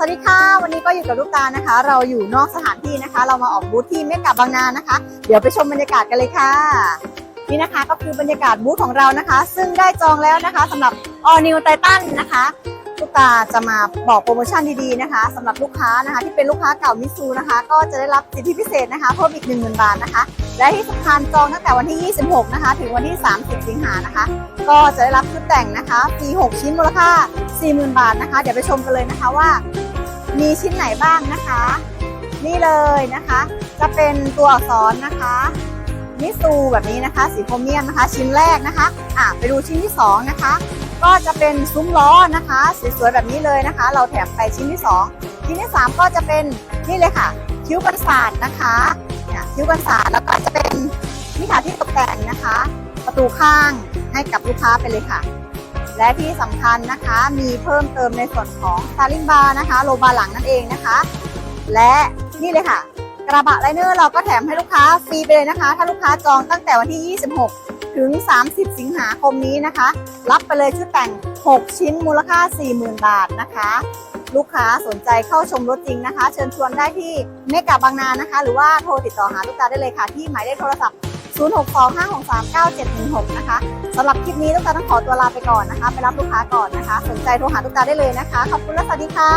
สวัสดีค่ะ วันนี้ก็อยู่กับลูกตานะคะ เราอยู่นอกสถานที่นะคะ เรามาออกบูธที่เมกะบางนานะคะ เดี๋ยวไปชมบรรยากาศกันเลยค่ะ นี่นะคะก็คือบรรยากาศบูธของเรานะคะ ซึ่งได้จองแล้วนะคะสำหรับ All New Titan นะคะ ลูกตาจะมาบอกโปรโมชั่นดีๆนะคะสำหรับลูกค้านะคะที่เป็นลูกค้าเก่ามิซูนะคะ ก็จะได้รับสิทธิพิเศษนะคะเพิ่มอีก 10,000 บาทนะคะ และที่สำคัญจองตั้งแต่วันที่ 26 นะคะ ถึงวันที่ 30 สิงหานะคะ ก็จะได้รับชุดแต่งนะคะฟรี6ชิ้นมูลค่า 40,000 บาทนะคะ เดี๋ยวไปชมกันเลยนะคะว่า มีชิ้นไหนบ้างนะคะ นี่เลยนะคะ จะเป็นตัวอักษรนะคะมิซูแบบนี้นะคะ สีโครเมียมนะคะ ชิ้นแรกนะคะอะไปดูชิ้นที่สองนะคะ ก็จะเป็นซุ้มล้อนะคะสวยๆแบบนี้เลยนะคะ เราแถมไปชิ้นที่สองชิ้นที่สามก็จะเป็นนี่เลยค่ะ คิ้วกันศาสตร์นะคะเนี่ยคิ้วกันศาสตร์แล้วก็จะเป็นนี่ค่ะที่ตกแต่งนะคะ ประตูข้างให้กับลูกค้าไปเลยค่ะ และที่สำคัญนะคะมีเพิ่มเติมในส่วนของซาลิงบาร์นะคะโลบาร์หลังนั่นเองนะคะ และนี่เลยค่ะ กระบะไลเนอร์เราก็แถมให้ลูกค้าฟรีไปเลยนะคะ ถ้าลูกค้าจองตั้งแต่วันที่ 26 ถึง 30 สิงหาคมนี้นะคะ รับไปเลยชุดแต่ง 6 ชิ้นมูลค่า 40,000 บาทนะคะ ลูกค้าสนใจเข้าชมรถจริงนะคะ เชิญชวนได้ที่เมกะบางนานะคะ หรือว่าโทรติดต่อหาลูกค้าได้เลยค่ะ ที่หมายเลขโทรศัพท์ 0625639716 นะคะสำหรับคลิปนี้ลูกค้าต้องขอตัวลาไปก่อนนะคะ ไปรับลูกค้าก่อนนะคะ สนใจโทรหาลูกค้าได้เลยนะคะ ขอบคุณและสวัสดีค่ะ